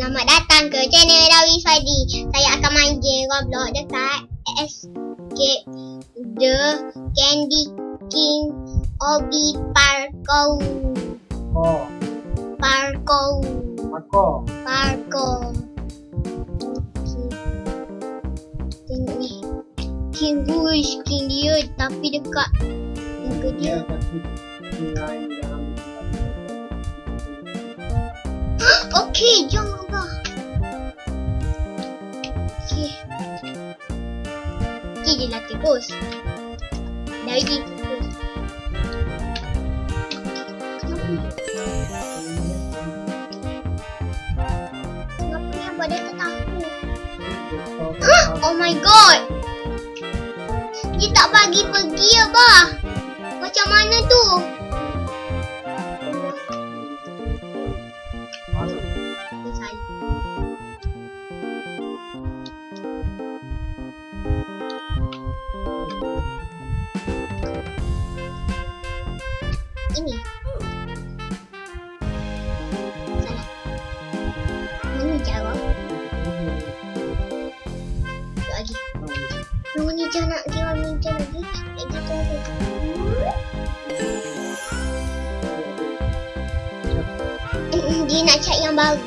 Selamat datang ke channel Dawi Swadi. Saya akan main game Roblox dekat Escape the Candy King Obi Parkour. Oh, Parkour. Parkour. Okay. Tengok ni. King Bush, King dia tapi dekat muka dia. Dia kasi Okey. Okey je lah tikus. Dah pergi tikus. Kenapa ni abah dia tak tahu? Oh my god! Dia tak bagi pergi abah. Macam mana tu? Dia nak cari yang baru.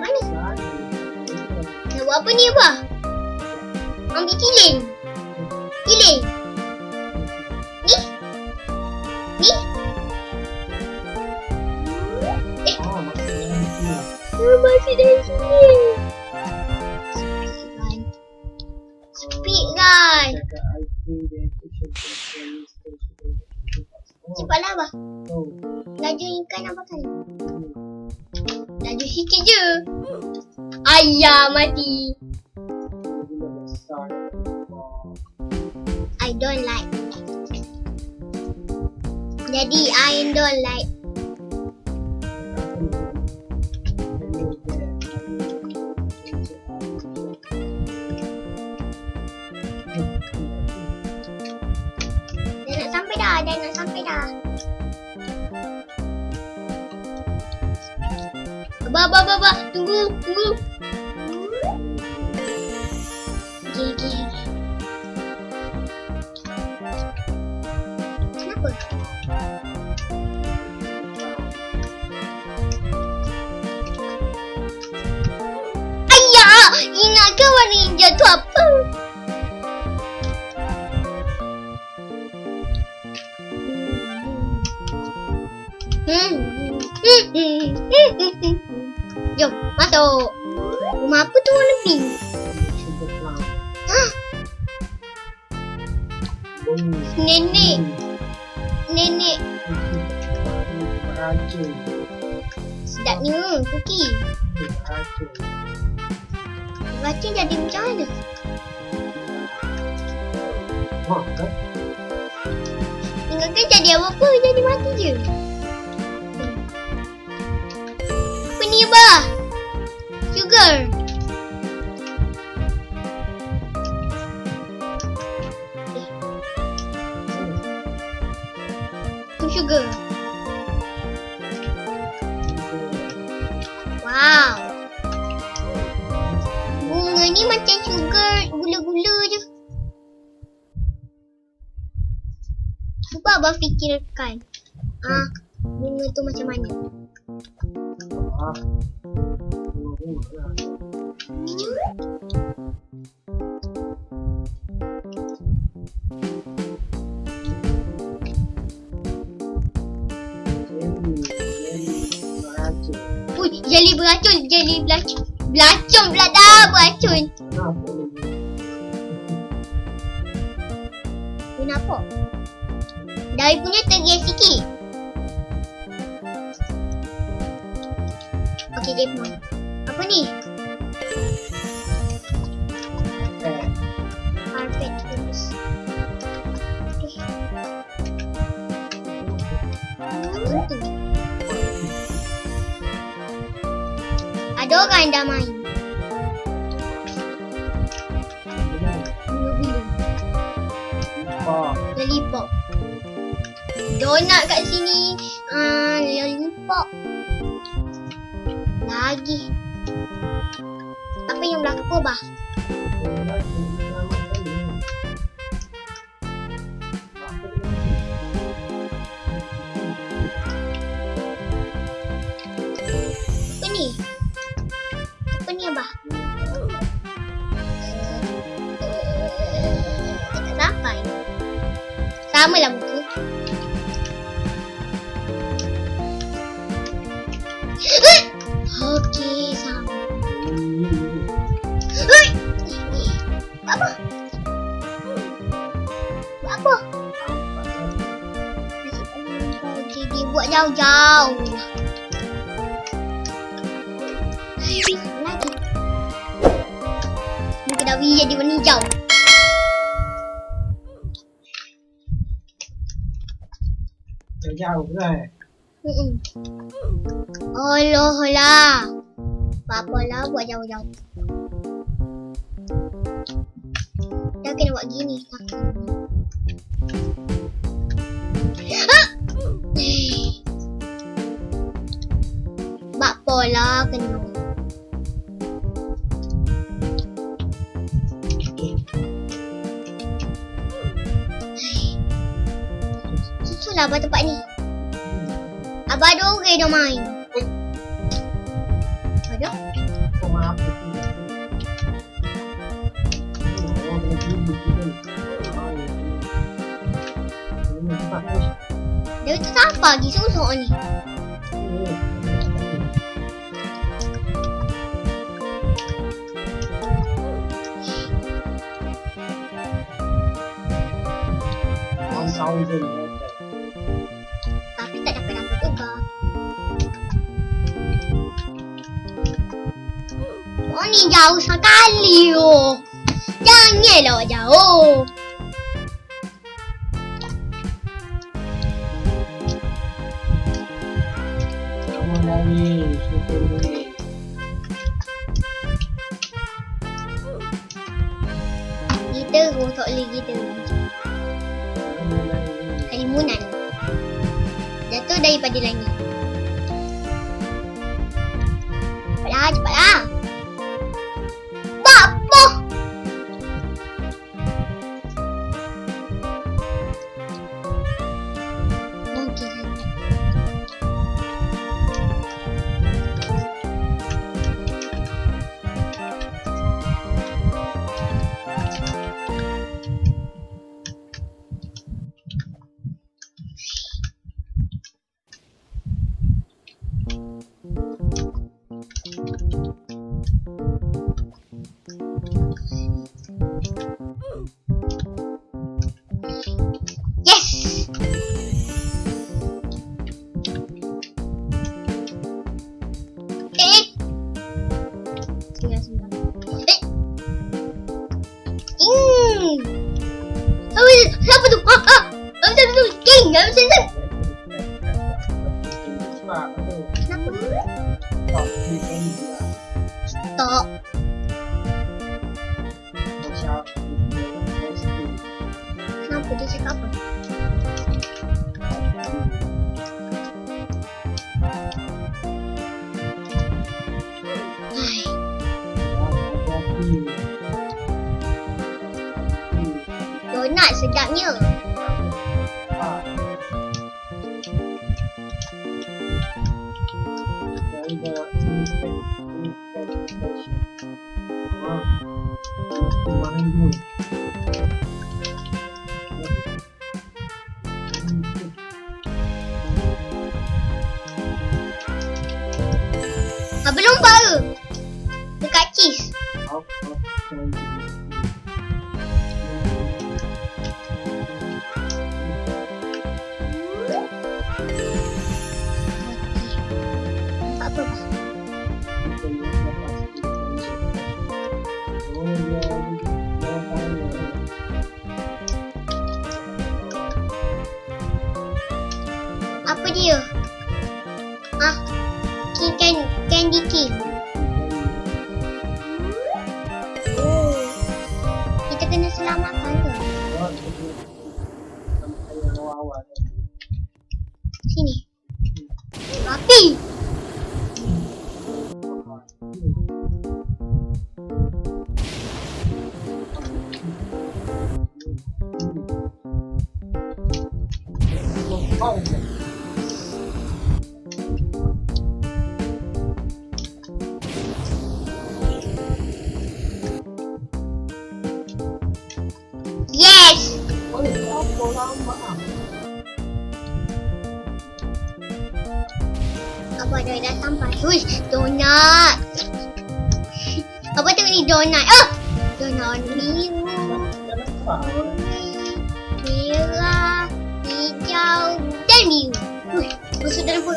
Mana? Nak buat apa ni abah? Ambil kilin. Kilin. Ni? Ni? Oh, maksudnya Oh, masih dari sini. Cepatlah abah. Oh, Laju ikan apa kan? Laju sikit je. Ayah mati. I don't like. Jadi I don't like. Abah, abah, abah, abah. Tunggu, tunggu. Okay, okay, okay. Kenapa? Jom, masuk. Rumah apa tu warna pink? Hah? Nenek, nenek. Beracun. Sedapnya, Kuki. Beracun. Baca jadi macam mana? Mak kan? Ingatkan jadi apa-apa, jadi mati je. Abah? Sugar. Sugar. Wow. Bunga ni macam sugar gula-gula je. Cuba abang fikirkan. Ah, bunga tu macam mana? Ui, jeli beracun, jeli beracun. Beracun pula dah beracun. Kenapa? Dari punya tergias sikit. Okey, dia pun. Apa ni? Carpet terus. Eh. Ada orang dah main. Lollipop. donat kat sini. Ah, lollipop. Lagi. Apa yang berlaku bah? Apa ni? Apa ni abah? Tak sampai. Sama lah Dawi jadi warna hijau. Jauh lah eh. Mm-mm. Alah lah. Apa lah buat jauh-jauh. Dah kena buat gini. Ah! Bak pola kena. Susah lah abang tempat ni. Abang ada orang dah main. Ada? Dia tu siapa lagi susuk ni? Thousand. Tapi tak dapat dapat juga. Oh ni jauh sekali oh. Janganlah jauh. Jatuh daripada langit. Cepatlah, cepatlah. Stop. Macam ni. Kenapa dia cakap apa? Hai. Donat sedapnya. Ah, Apa dia? Ah, king can candy king.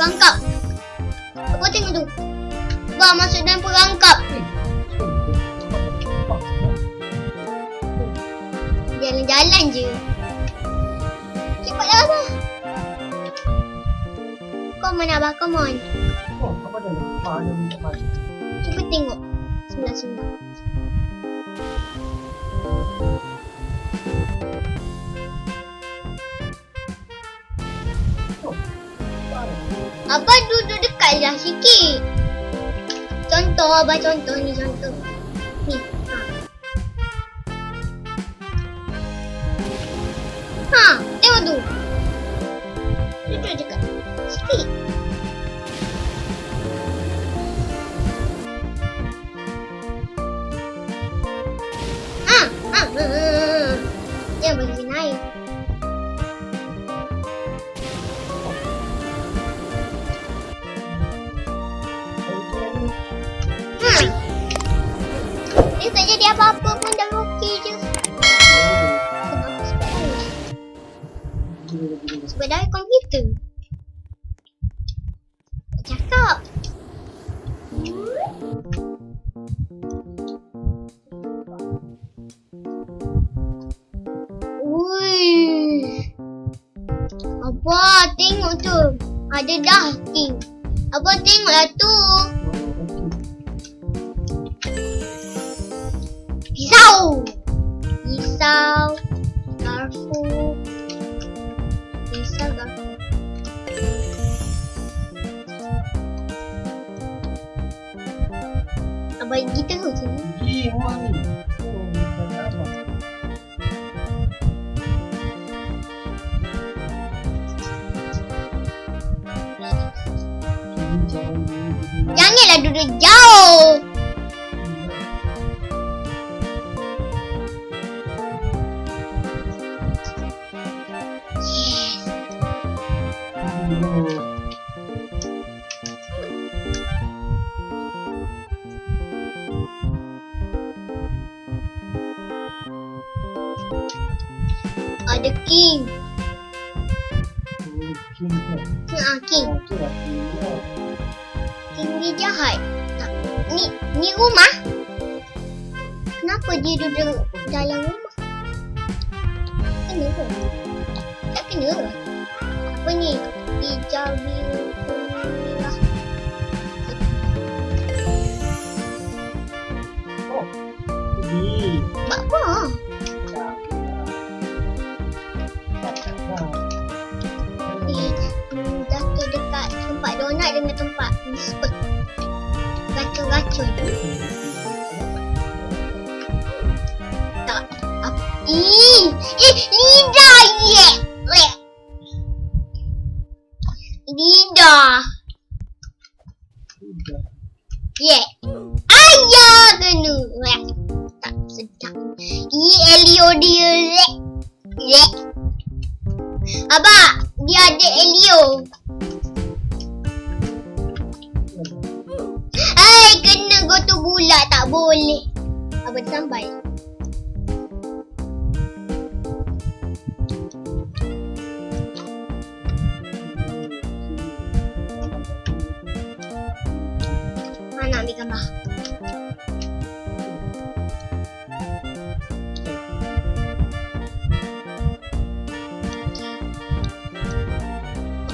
Perangkap. Apa tengok tu? Bah, masuk dalam perangkap. Jalan-jalan je. Cepatlah, Abah. Come on, Abah. Come on. Oh, apa dah. Cuba tengok. Sebelah-sebelah. Abah duduk dekat lah sikit. Contoh, Abah contoh ni contoh. Ni. Ha. Ha, tengok tu. Duduk dekat. Sikit. Sebab dari komputer. Cakap. Ui. Apa tengok tu. Ada daging. Apa tengoklah tu. Ada king. Oh, king kan. Ha, king. Oh, tu lah king. King dia jahat. Tak. Ni, ni rumah. Kenapa dia duduk dalam rumah? Kena ke? Tak kena ke? Apa ni? Hijau, Ayah kena! Le. Tak sedap. Ih, Elio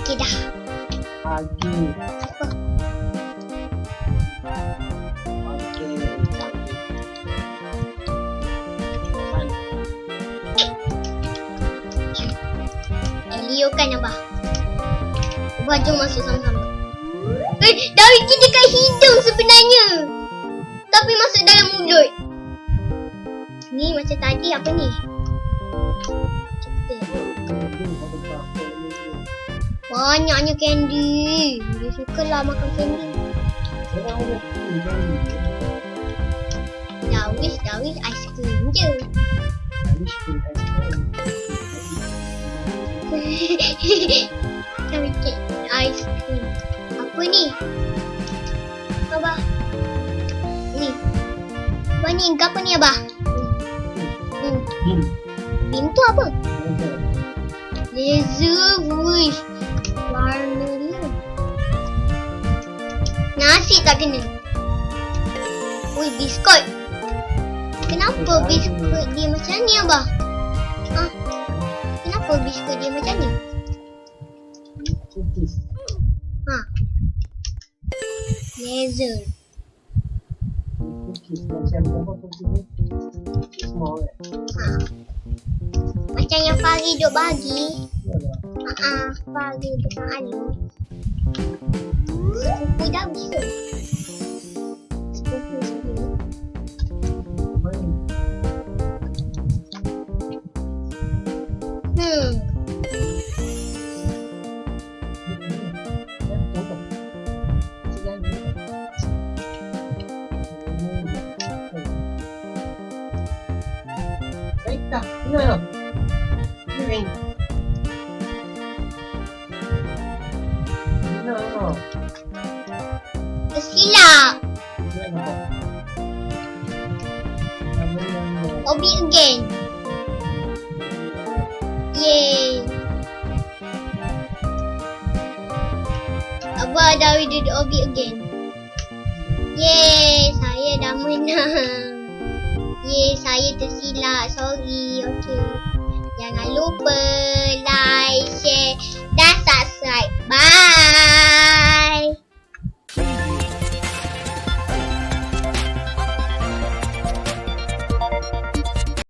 Okey dah. Pagi. Apa? Okey. Elio kan Abah. Abah jom masuk sama-sama. Eh, Dariki dekat hidung sebenarnya. Tapi masuk dalam mulut. Ni macam tadi apa ni? Banyaknya candy. Dia suka lah makan candy. Darwish, Darwish ais krim je. Darwish cake ais krim. Apa ni? Abah. Ni. Abah ni, apa ni Abah? Hmm. Bim. Beam tu apa? Laser. Laser, Nasi tak kena. Ui, biskut. Kenapa biskut dia macam ni, Abah? Ha? Kenapa biskut dia macam ni? Ha? Laser. Ha. Macam yang Fahri duk bagi. Ha ah, Fahri dengan Alu. 我不要 Obi again. Yay. Abah dah did Obi again. Yay, saya dah menang. Yay, saya tersilap. Sorry, okay. Jangan lupa like, share dan subscribe. Bye.